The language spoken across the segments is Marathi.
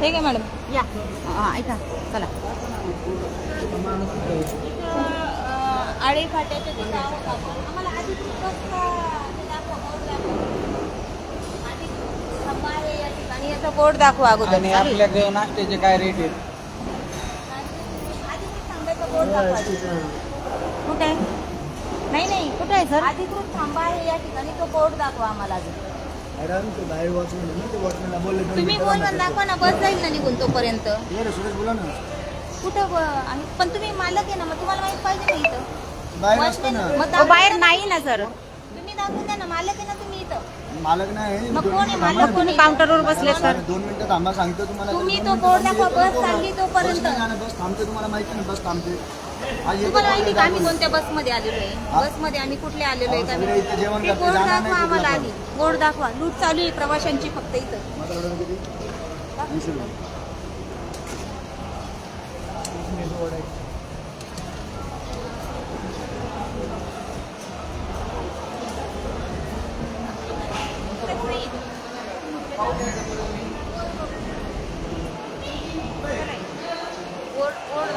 ठीक आहे मॅडम. या. हा, ऐका चला. आळे. आम्हाला हे ठिकाणी याचा बोर्ड दाखवा अगोदर. आणि आपल्याकडे नाश्त्याचे काय रेट आहेत? अधिकृत थांब्याचा बोर्ड दाखवा. कुठे? आहे नाही नाही कुठे आहे सर अधिकृत थांबा आहे या ठिकाणी तो बोर्ड दाखवा आम्हाला अजून. मॅडम ते बाहेर वॉचमॅन आहे ना ते वॉचमॅनला बोलले दोन तुम्ही. दाखवा ना बस जाईल ना निघून तोपर्यंत. ये रे सुरेश बोला ना. कुठं ब- पण तुम्ही मालक आहे ना मग तुम्हाला माहीत पाहिजे ना इथं. बाहेर असतो Watchman- ना. मग अहो, दाखवा. बाहेर नाही ना सर. ना मालक आहे ना तुम्ही इथं मालक नाही मग कोण आहे मालक? तुम्ही काउंटरवर बसले सर दोन मिनिटं थांबा सांगतो तुम्हाला तुम्ही तो बोर्ड दाखवा, बस. चालली तोपर्यंत. बस नाही जाणार, बस थांबते तुम्हाला माहिती ना बस थांबते हा, येतो तुम्हाला माहिती का आम्ही दाखवून. कोणत्या बसमध्ये आलेलो आहे? बसमध्ये आम्ही कुठले आलेलो आहे अहो, का सगळे इथे जेवण ते करते, बोर्ड जाणार दाखवा नाही आम्हाला आधी बोर्ड दाखवा लूट चालू आहे प्रवाशांची फक्त इथं मसाला वडा किती? ऐंशी रुपये.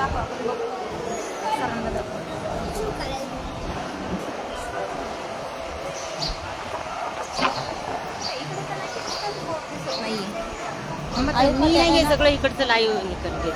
दाखवा आपण बघू. सरांना दाखवा. इकडे तर नाही, इकडे. मी नाही हे सगळं इकडचं लाईव्ह करते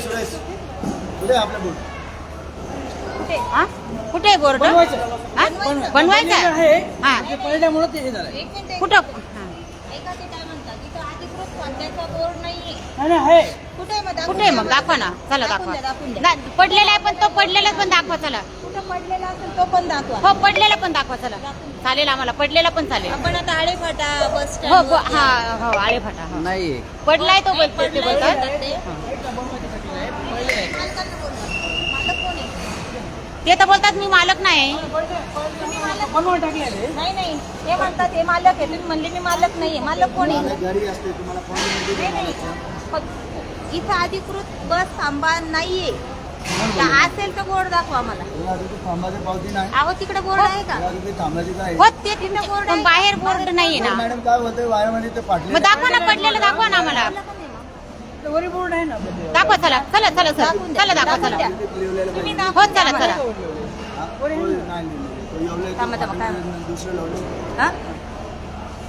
सुरेश कुठे आहे आपला बोट? कुठे? हा? कुठे आहे बोर्ड हा? बनवायचं आहे? हा. पडल्यामुळे ते हे झालं एक मिनिट, एक कुठं? मिनिट. हा. ऐका ते काय म्हणतात? इथं अधिकृत थांब्याचा बोर्ड नाहीये. नाही नाही, आहे. कुठे आहे मग? कुठे आहे. दाखवा ना. चला दाखवून दाखवा. द्या, दाखवून द्या. ना- पडलेला आहे पण तो पडलेला पण दाखवा चला. कुठं पडलेला असेल तो पण दाखवा. हो पडलेला पण दाखवा चला. चालेल आम्हाला. पडलेला पण चालेल. आपण आता आळे फाटा बस हो हो हा हो आळे फाटा हो. नाही पडलाय तो बोलते ते बोलतात ते तर बोलतात मी मालक नाही. नाही नाही. हे म्हणतात हे मालक आहे. तुम्ही म्हणले मी मालक नाहीये. मालक कोण आहे? मला घरी असते तुम्हाला फोन नाही, नाही. फक्त इथं अधिकृत बस थांबा नाहीये. तर असेल तर बोर्ड दाखवा मला. नाही. अहो तिकडे बोर्ड आहे का? हो ते तिथं बोर्ड बाहेर बोर्ड नाहीये ना. मॅडम काय होतंय? वायामध्ये ते फाटले मग दाखवा ना पडलेलं दाखवा ना आम्हाला. बोलला का नाही मग? वरी बोर्ड आहे ना आपल्या दाखवा चला चला चला द्या, चला दाखवा चला हो चला चला. थांबा, थांबा, काय? दुसरे लावले हा?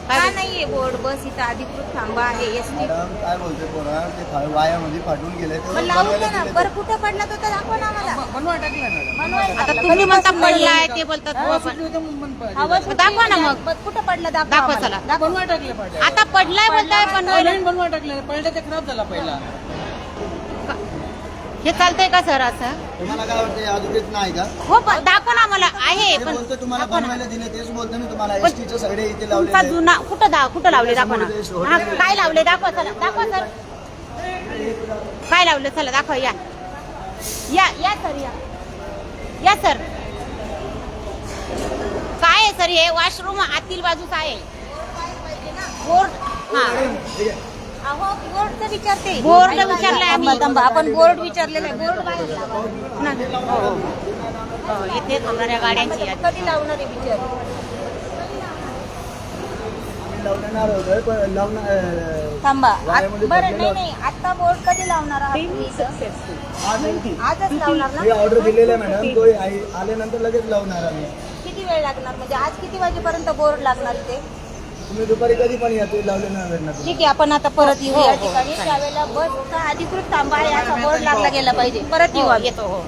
काय का बोल- नाहीये बोर्ड बस इथं अधिकृत थांबा आहे एस टी मॅडम काय बोलते पोरा ते फा- वायामध्ये फाटून गेले ते मग लावून द्या बनवायला ना दिले बरं कुठं पडला तो तर दाखवा ना आम्हाला बनवा टाकलं मॅडम बनवायला आता. तुम्ही म्हणता पडलाय नाहीये. ते बोलतात पण- हवा. सुटली दाखवा ना. मग. बरं, कुठं पडला दाखवा. चला. दाखवा. बनवा टाकले पाहिजे आता पडलाय बोलताय पण बनवा टाकले पहिला ते खराब झाला पहिला हे चालतंय का सर असं? तुम्हाला काय वाटतं अजून नाही का? हो पण दाखवा ना आम्हाला आहे पण बोलतो तुम्हाला दाखवा ना. बनवायला दिले तेच बोलतो मी तुम्हाला. पण- सगळे इथे तुमचा लावलेले जुना कुठं दा कुठं लावले? दाखवा ना. हा, काय लावले? दाखवा चला. दाखवा सर. काय लावले? चला दाखवा या. या या सर या. या सर. काय आहे सर हे? वॉशरूम आतील बाजूच आहे. बोर्ड. हा. बोर्ड विचारलंय आम्ही. आपण बोर्ड विचारलेला आहे. बोर्ड बाहेर लावा. ना- हो, हो. इथे थांबणाऱ्या गाड्यांची यादी. कधी लावणार आहे विचार? आम्ही लावणार पण थांबा. आत- वाऱ्यामध्ये बरं पडलेलं नाही नाही. आता बोर्ड कधी लावणार आहात तुम्ही इथं? आज आहे. आजच लावणार ना? ऑर्डर दिलेली आहे मॅडम तो आई- आल्यानंतर लगेच लावणार आम्ही. किती वेळ लागणार? म्हणजे आज किती वाजेपर्यंत बोर्ड लागणार इथे? तुम्ही दुपारी कधी पण या तुम्ही लावले ना भेटणार ठीक आहे आपण आता परत येऊ. हो, या हो, ठिकाणी. त्यावेळेला बसचा अधिकृत थांबा आहे असा बोर्ड लागला गेला पाहिजे. परत येऊ हो, येतो हो.